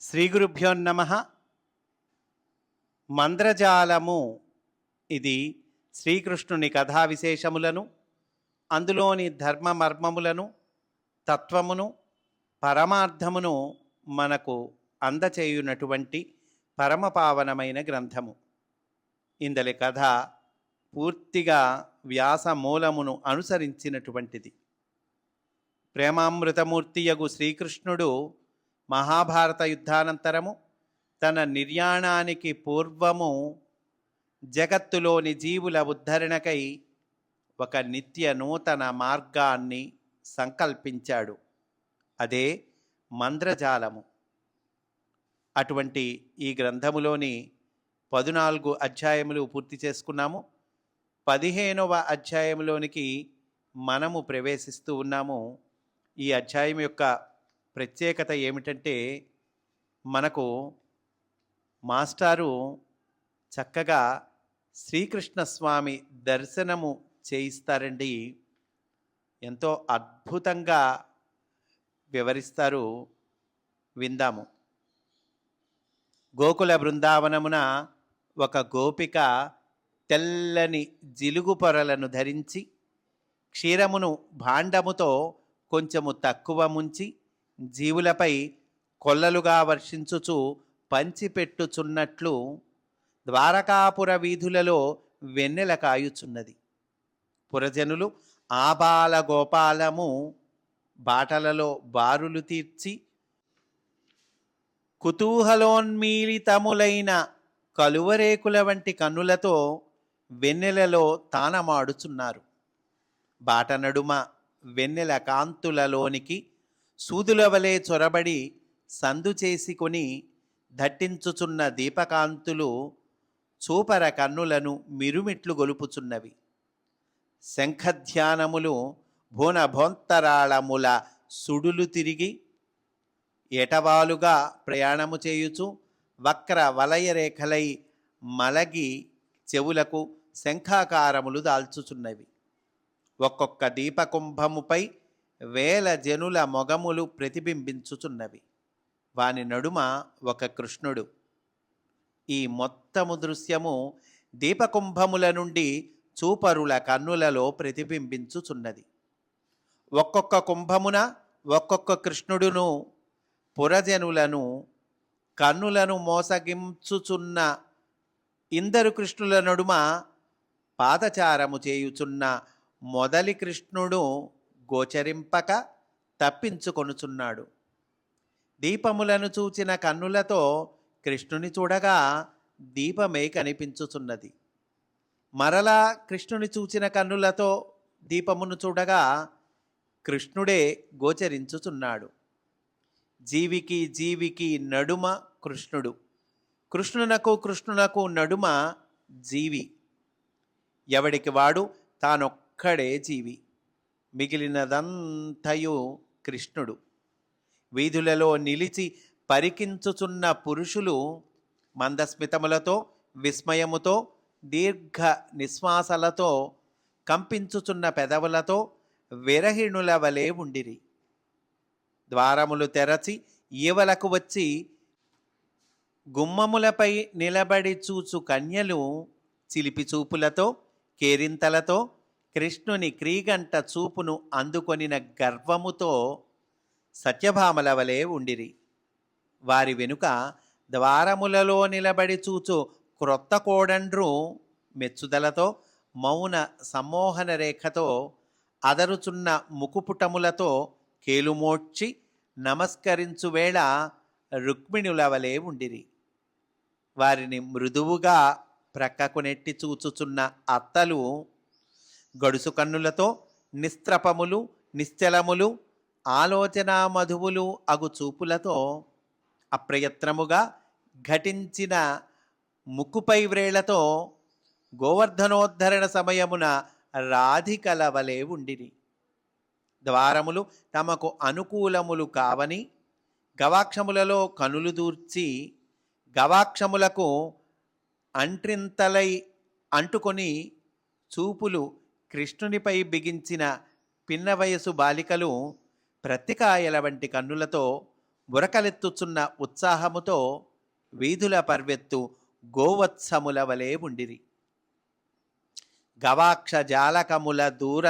శ్రీ గురుభ్యో నమ. మంద్రజాలము ఇది శ్రీకృష్ణుని కథా విశేషములను అందులోని ధర్మ మర్మములను తత్వమును పరమార్థమును మనకు అందచేయునటువంటి పరమపావనమైన గ్రంథము. ఇందలి కథ పూర్తిగా వ్యాస మూలమును అనుసరించినటువంటిది. ప్రేమామృతమూర్తియగు శ్రీకృష్ణుడు మహాభారత యుద్ధానంతరము తన నిర్యాణానికి పూర్వము జగత్తులోని జీవుల ఉద్ధరణకై ఒక నిత్య నూతన మార్గాన్ని సంకల్పించాడు. అదే మంద్రజాలము. అటువంటి ఈ గ్రంథములోని పదునాలుగు అధ్యాయములు పూర్తి చేసుకున్నాము. పదిహేనవ అధ్యాయంలోనికి మనము ప్రవేశిస్తూ ఉన్నాము. ఈ అధ్యాయం యొక్క ప్రత్యేకత ఏమిటంటే మనకు మాస్టారు చక్కగా శ్రీకృష్ణస్వామి దర్శనము చేయిస్తారండి. ఎంతో అద్భుతంగా వివరిస్తారు. విందాము. గోకుల బృందావనమున ఒక గోపిక తెల్లని జిలుగు పొరలను ధరించి క్షీరమును భాండముతో కొంచెము తక్కువ ముంచి జీవులపై కొల్లలుగా వర్షించుచు పంచిపెట్టుచున్నట్లు ద్వారకాపుర వీధులలో వెన్నెల కాయుచున్నది. పురజనులు ఆబాల గోపాలము బాటలలో బారులు తీర్చి కుతూహలోన్మీలితములైన కలువరేకుల వంటి కన్నులతో వెన్నెలలో తానమాడుచున్నారు. బాట నడుమ వెన్నెల కాంతులలోనికి సూదుల వలె చొరబడి సందు చేసుకొని దట్టించుచున్న దీపకాంతులు చూపర కన్నులను మిరుమిట్లు గొలుపుచున్నవి. శంఖధ్యానములు భువనభోంతరాళముల సుడులు తిరిగి ఎటవాలుగా ప్రయాణము చేయుచు వక్ర వలయరేఖలై మలగి చెవులకు శంఖాకారములు దాల్చుచున్నవి. ఒక్కొక్క దీపకుంభముపై వేల జనుల మొగములు ప్రతిబింబించుచున్నవి. వాని నడుమ ఒక కృష్ణుడు. ఈ మొత్తము దృశ్యము దీపకుంభముల నుండి చూపరుల కన్నులలో ప్రతిబింబించుచున్నది. ఒక్కొక్క కుంభమున ఒక్కొక్క కృష్ణుడును పురజనులను కన్నులను మోసగించుచున్న ఇందరు కృష్ణుల నడుమ పాదచారము చేయుచున్న మొదలి కృష్ణుడు గోచరింపక తప్పించుకొనుచున్నాడు. దీపములను చూచిన కన్నులతో కృష్ణుని చూడగా దీపమే కనిపించుచున్నది. మరలా కృష్ణుని చూచిన కన్నులతో దీపమును చూడగా కృష్ణుడే గోచరించుచున్నాడు. జీవికి జీవికి నడుమ కృష్ణుడు. కృష్ణునకు కృష్ణునకు నడుమ జీవి. ఎవడికి వాడు? తానొక్కడే జీవి. మిగిలినదంతయు కృష్ణుడు. వీధులలో నిలిచి పరికించుచున్న పురుషులు మందస్మితములతో విస్మయముతో దీర్ఘ నిశ్వాసలతో కంపించుచున్న పెదవులతో విరహిణుల వలె ఉండిరి. ద్వారములు తెరచి ఈవలకు వచ్చి గుమ్మములపై నిలబడి చూచు కన్యలు చిలిపి చూపులతో కేరింతలతో కృష్ణుని క్రీగంట చూపును అందుకొనిన గర్వముతో సత్యభామల వలె ఉండిరి. వారి వెనుక ద్వారములలో నిలబడి చూచు క్రొత్త కోడండ్రు మెచ్చుదలతో మౌన సమ్మోహన రేఖతో అదరుచున్న ముకుపుటములతో కేలుమోడ్చి నమస్కరించు వేళ రుక్మిణుల వలె ఉండిరి. వారిని మృదువుగా ప్రక్కకు నెట్టి చూచుచున్న అత్తలు గడుసు కన్నులతో నిస్త్రపములు నిశ్చలములు ఆలోచన మధువులు అగు చూపులతో అప్రయత్నముగా ఘటించిన ముక్కుపై వ్రేళ్ళతో గోవర్ధనోద్ధరణ సమయమున రాధికల వలె ఉండిరి. ద్వారములు తమకు అనుకూలములు కావని గవాక్షములలో కనులు దూర్చి గవాక్షములకు అంట్రింతలై అంటుకొని చూపులు కృష్ణునిపై బిగించిన పిన్న వయసు బాలికలు ప్రత్తికాయల వంటి కన్నులతో బురకలెత్తుచున్న ఉత్సాహముతో వీధుల పర్వెత్తు గోవత్సముల వలె ఉండిరి. గవాక్ష జాలకముల దూర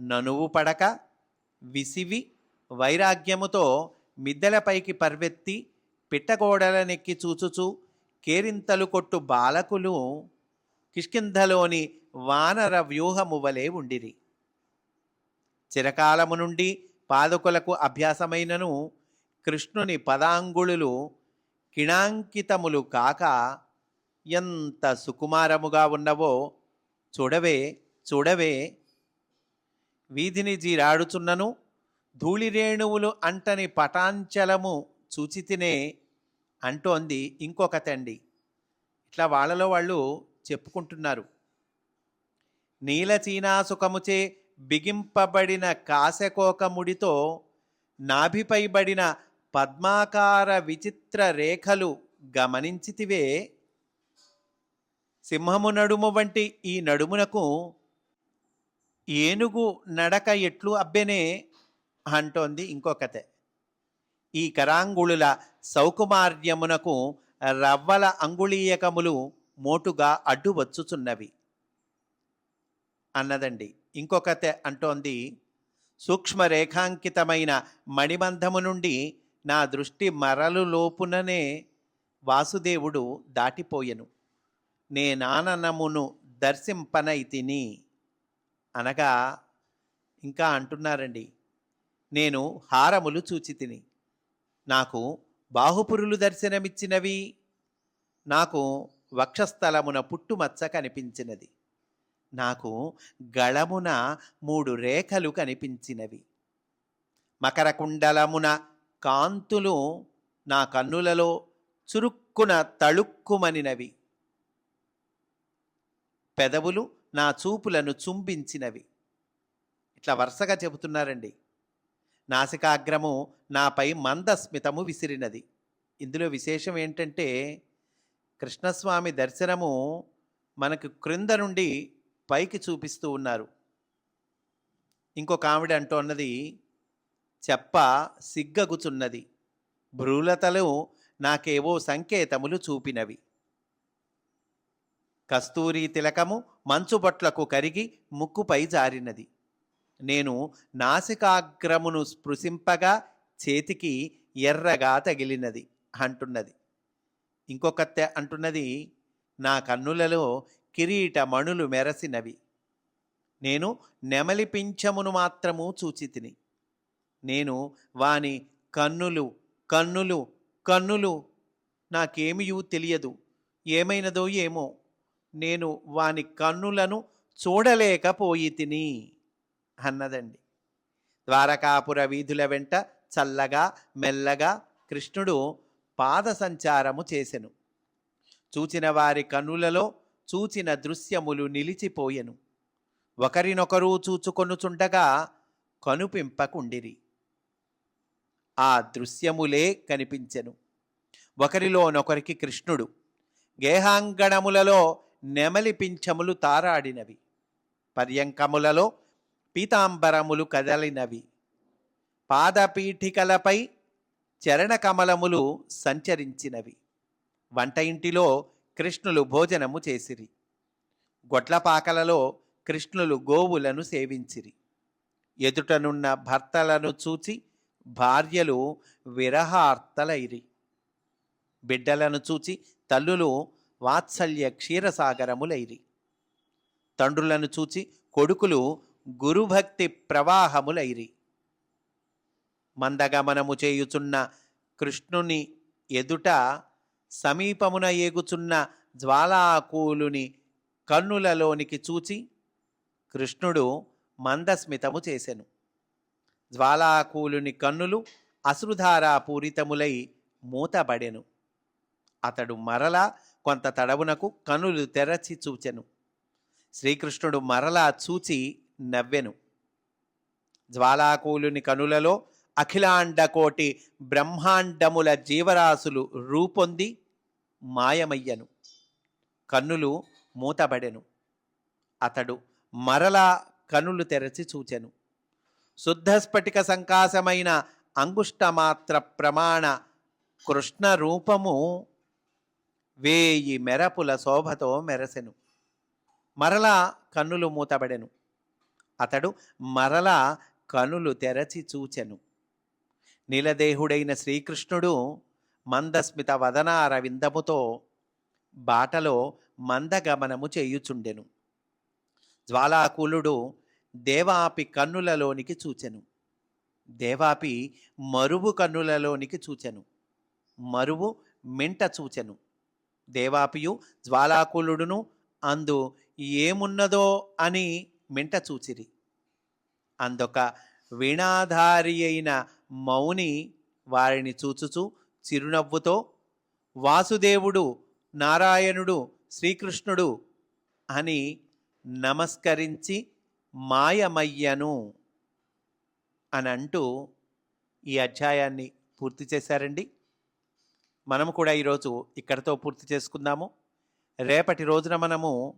ననువు పడక విసివి వైరాగ్యముతో మిద్దెలపైకి పర్వెత్తి పిట్టగోడలనెక్కి చూచుచూ కేరింతలు కొట్టు బాలకులు కిష్కింధలోని వానర వ్యూహము వలె ఉండిరి. చిరకాలము నుండి పాదకులకు అభ్యాసమైనను కృష్ణుని పదాంగుళులు కిణాంకితములు కాక ఎంత సుకుమారముగా ఉన్నవో చూడవే చూడవే. వీధిని జీరాడుచున్నను ధూళిరేణువులు అంటని పటాంచలము చూచితినే అంటోంది ఇంకొక తండి ఇట్లా వాళ్ళలో వాళ్ళు చెప్పుకుంటున్నారు. నీలచీనాసుకముచే బిగింపబడిన కాశకోకముడితో నాభిపైబడిన పద్మాకార విచిత్ర రేఖలు గమనించితివే. సింహము నడుము వంటి ఈ నడుమునకు ఏనుగు నడక ఎట్లు అబ్బెనే అంటోంది ఇంకొకతే. ఈ కరాంగుళుల సౌకుమార్యమునకు రవ్వల అంగుళీయకములు మోటుగా అడ్డువచ్చుచున్నవి. అన్నదండి. ఇంకొకతే అంటోంది సూక్ష్మ రేఖాంకితమైన మణిబంధము నుండి నా దృష్టి మరలు లోపుననే వాసుదేవుడు దాటిపోయెను. నేనాననమును దర్శింపనైతిని అనగా ఇంకా అంటున్నారండి నేను హారములు చూచి తిని నాకు బాహుపురులు దర్శనమిచ్చినవి. నాకు వక్షస్థలమున పుట్టుమచ్చ కనిపించినది. నాకు గళమున మూడు రేఖలు కనిపించినవి. మకరకుండలమున కాంతులు నా కన్నులలో చురుక్కున తళుక్కుమనినవి. పెదవులు నా చూపులను చుంబించినవి. ఇట్లా వరుసగా చెబుతున్నారండి. నాసికాగ్రము నాపై మందస్మితము విసిరినది. ఇందులో విశేషం ఏంటంటే కృష్ణస్వామి దర్శనము మనకు క్రింద నుండి పైకి చూపిస్తూ ఉన్నారు. ఇంకొక ఆవిడ అంటున్నది చెప్ప సిగ్గగుచున్నది భ్రూలతలు నాకేవో సంకేతములు చూపినవి. కస్తూరి తిలకము మంచుబొట్లకు కరిగి ముక్కుపై జారినది. నేను నాసికాగ్రమును స్పృశింపగా చేతికి ఎర్రగా తగిలినది అంటున్నది. ఇంకొకత్తె అంటున్నది నా కన్నులలో కిరీట మణులు మెరసినవి. నేను నెమలి పింఛమును మాత్రము చూచితిని. నేను వాని కన్నులు కన్నులు కన్నులు నాకేమియూ తెలియదు. ఏమైనదో ఏమో. నేను వాని కన్నులను చూడలేకపోయి తిని అన్నదండి. ద్వారకాపుర వీధుల వెంట చల్లగా మెల్లగా కృష్ణుడు పాద సంచారము చేసెను. చూచిన వారి కన్నులలో చూచిన దృశ్యములు నిలిచిపోయెను. ఒకరినొకరు చూచుకొనుచుండగా కనుపింపకుండిరి. ఆ దృశ్యములే కనిపించెను. ఒకరిలోనొకరికి కృష్ణుడు గేహాంగణములలో నెమలి పింఛములు తారాడినవి. పర్యంకములలో పీతాంబరములు కదలినవి. పాదపీఠికలపై చరణకమలములు సంచరించినవి. వంట ఇంటిలో కృష్ణులు భోజనము చేసిరి. గొడ్లపాకలలో కృష్ణులు గోవులను సేవించిరి. ఎదుటనున్న భర్తలను చూచి భార్యలు విరహార్తలైరి. బిడ్డలను చూచి తల్లులు వాత్సల్య క్షీరసాగరములైరి. తండ్రులను చూచి కొడుకులు గురుభక్తి ప్రవాహములైరి. మందగమనము చేయుచున్న కృష్ణుని ఎదుట సమీపమున ఏగుచున్న జ్వాలాకూలుని కన్నులలోనికి చూచి కృష్ణుడు మందస్మితము చేసెను. జ్వాలాకూలుని కన్నులు అశ్రుధారా పూరితములై మూతబడెను. అతడు మరలా కొంత తడవునకు కనులు తెరచి చూచెను. శ్రీకృష్ణుడు మరలా చూచి నవ్వెను. జ్వాలాకూలుని కనులలో అఖిలాండకోటి బ్రహ్మాండముల జీవరాశులు రూపొంది మాయమయ్యను. కన్నులు మూతబడెను. అతడు మరలా కనులు తెరచి చూచెను. శుద్ధ స్ఫటిక సంకాశమైన అంగుష్టమాత్ర ప్రమాణ కృష్ణ రూపము వేయి మెరపుల శోభతో మెరసెను. మరలా కన్నులు మూతబడెను. అతడు మరలా కనులు తెరచి చూచెను. నీలదేహుడైన శ్రీకృష్ణుడు మందస్మిత వదన అరవిందముతో బాటలో మందగమనము చేయుచుండెను. జ్వాలాకులుడు దేవాపి కన్నులలోనికి చూచెను. దేవాపి మరువు కన్నులలోనికి చూచెను. మరువు మింట చూచెను. దేవాపియు జ్వాలాకులుడును అందు ఏమున్నదో అని మింట చూచిరి. అందొక వీణాధారి అయిన మౌని వారిని చూచుచు చిరునవ్వుతో వాసుదేవుడు నారాయణుడు శ్రీకృష్ణుడు అని నమస్కరించి మాయమయ్యను అని అంటూ ఈ అధ్యాయాన్ని పూర్తి చేశారండి. మనము కూడా ఈరోజు ఇక్కడితో పూర్తి చేసుకుందాము. రేపటి రోజున మనము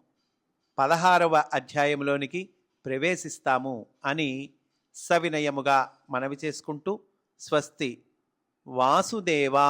పదహారవ అధ్యాయంలోనికి ప్రవేశిస్తాము అని సవినయముగా మనవి చేసుకుంటూ స్వస్తి. వాసుదేవా